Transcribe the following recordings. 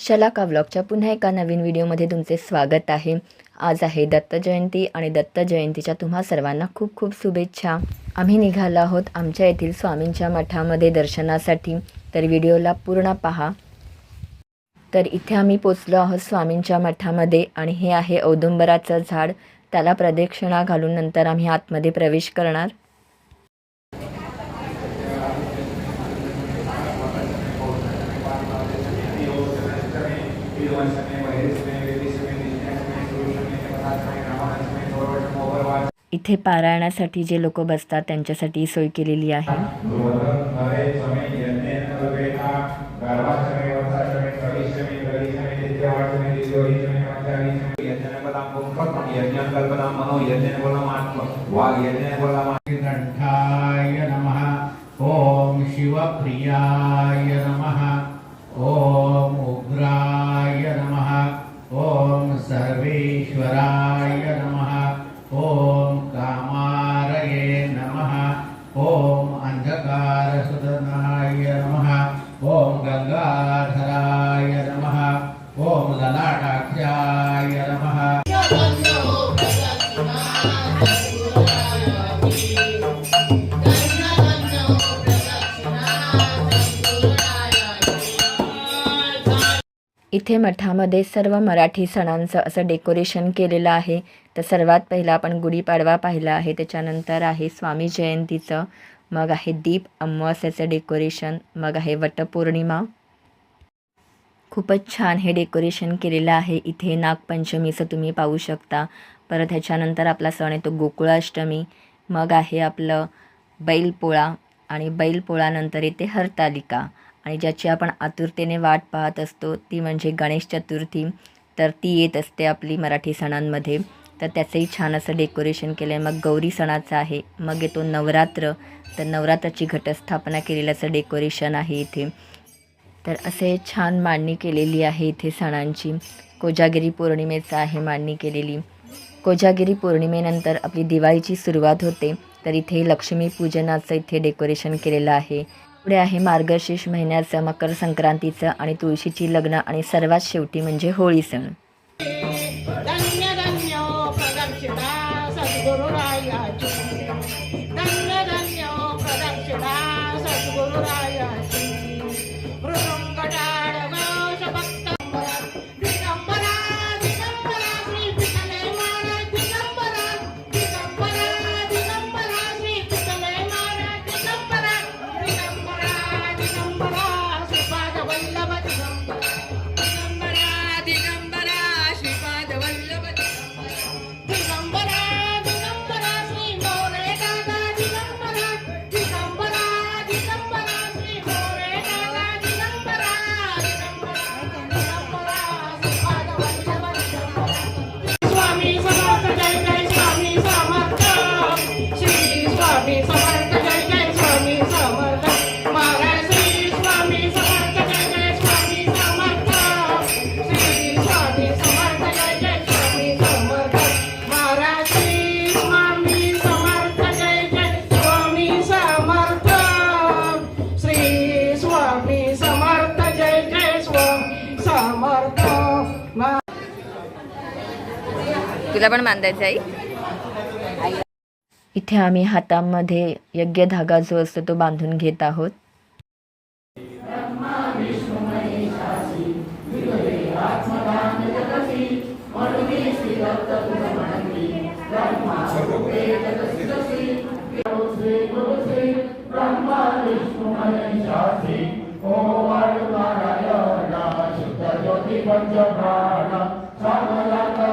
शलाका व्लॉगच्या पुन्हा एका नवीन व्हिडिओमध्ये तुमचे स्वागत आहे. आज आहे दत्त जयंती आणि दत्त जयंतीच्या तुम्हा सर्वांना खूप खूप शुभेच्छा. आम्ही निघालो आहोत आमच्या येथील स्वामींच्या मठामध्ये दर्शनासाठी. तर व्हिडिओला पूर्ण पहा. तर इथे आम्ही पोचलो आहोत स्वामींच्या मठामध्ये आणि हे आहे औदुंबराचं झाड. त्याला प्रदक्षिणा घालून नंतर आम्ही आतमध्ये प्रवेश करणार. इथे पारायणासाठी जे लोक बसतात त्यांच्यासाठी सोय केलेली आहे ओम शिवप्रियाय नमः इथे मठामध्ये सर्व मराठी सणांचं असं डेकोरेशन केलेलं आहे. तर सर्वात पहिला आपण गुढीपाडवा पाहिला आहे. त्याच्यानंतर आहे स्वामी जयंतीचं. मग आहे दीप अमावस्याचं डेकोरेशन. मग आहे वटपौर्णिमा. खूपच छान हे डेकोरेशन केलेलं आहे. इथे नागपंचमीचं तुम्ही पाहू शकता. परत ह्याच्यानंतर आपला सण येतो गोकुळाष्टमी. मग आहे आपलं बैलपोळा आणि बैलपोळानंतर येते हरतालिका. आणि ज्याची आपण आतुरतेने वाट पाहत असतो ती म्हणजे गणेश चतुर्थी. तर ती येत असते आपली मराठी सणांमध्ये. तर त्याचंही छान असं डेकोरेशन केलं आहे मग गौरी सणाचं आहे. मग येतो नवरात्र. तर नवरात्राची घटस्थापना केलेलं असं डेकोरेशन आहे इथे. तर असे छान मांडणी केलेली आहे इथे सणांची. कोजागिरी पौर्णिमेचं आहे मांडणी केलेली. कोजागिरी पौर्णिमेनंतर आपली दिवाळीची सुरुवात होते तर इथे लक्ष्मीपूजनाचं इथे डेकोरेशन केलेलं आहे. पुढे आहे मार्गशीर्ष महिन्याचं मकर संक्रांतीचं आणि तुळशीची लग्न आणि सर्वात शेवटी म्हणजे होळी सण. तुला पण बांधायचं आई. इथे आम्ही हातामध्ये यज्ञ धागा जो असतो तो बांधून घेत आहोत.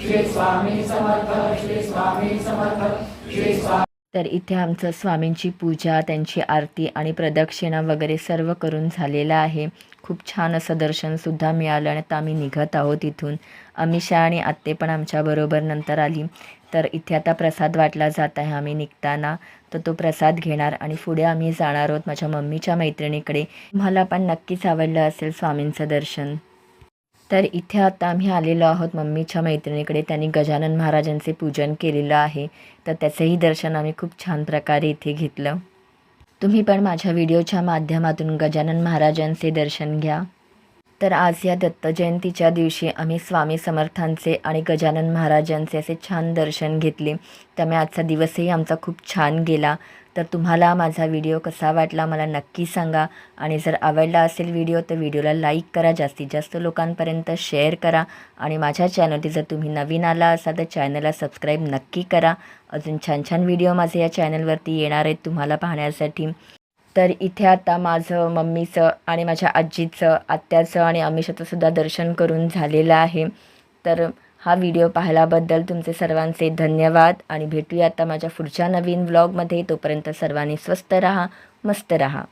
श्री स्वामी समर्थ श्री स्वामी समर्थ श्री स्वामी तर इथे आमचं स्वामींची पूजा त्यांची आरती आणि प्रदक्षिणा वगैरे सर्व करून झालेलं आहे. खूप छान असं दर्शनसुद्धा मिळालं आणि आता आम्ही निघत आहोत इथून. अमिषा आणि आत्ते पण आमच्याबरोबर नंतर आली. तर इथे आता प्रसाद वाटला जात आहे आम्ही निघताना. तर तो प्रसाद घेणार आणि पुढे आम्ही जाणार आहोत माझ्या मम्मीच्या मैत्रिणीकडे. मला पण नक्कीच आवडलं असेल स्वामींचं दर्शन. तर इथे आता आम्ही आलेलो आहोत मम्मीच्या मैत्रिणीकडे. त्यांनी गजानन महाराजांचे पूजन केलेलं आहे. तर त्याचंही दर्शन आम्ही खूप छान प्रकारे इथे घेतलं. तुम्ही पण माझ्या व्हिडिओच्या माध्यमातून गजानन महाराजांचे दर्शन घ्या. तर आज या दत्त जयंतीच्या दिवशी आम्ही स्वामी समर्थांचे आणि गजानन महाराजांचे असे छान दर्शन घेतले. त्यामुळे आजचा दिवसही आमचा खूप छान गेला. तर तुम्हाला माझा व्हिडिओ कसा वाटला मला नक्की सांगा. आणि जर आवडला असेल व्हिडिओ तर व्हिडिओला लाईक करा जास्तीत जास्त लोकांपर्यंत शेअर करा. आणि माझ्या चॅनलवरती जर तुम्ही नवीन आला असाल तर चॅनलला सबस्क्राईब नक्की करा. अजून छान छान व्हिडिओ माझे या चॅनलवरती येणार आहेत तुम्हाला पाहण्यासाठी. तर इथे आता माझं मम्मीचं आणि माझ्या आजीचं आत्याचं आणि अमिषाचं सुद्धा दर्शन करून झालेलं आहे. तर हा व्हिडिओ पाहिल्याबद्दल तुमचे सर्वांचे धन्यवाद आणि भेटूया आता माझ्या पुढच्या नवीन व्लॉगमध्ये तोपर्यंत सर्वांनी स्वस्त रहा मस्त रहा.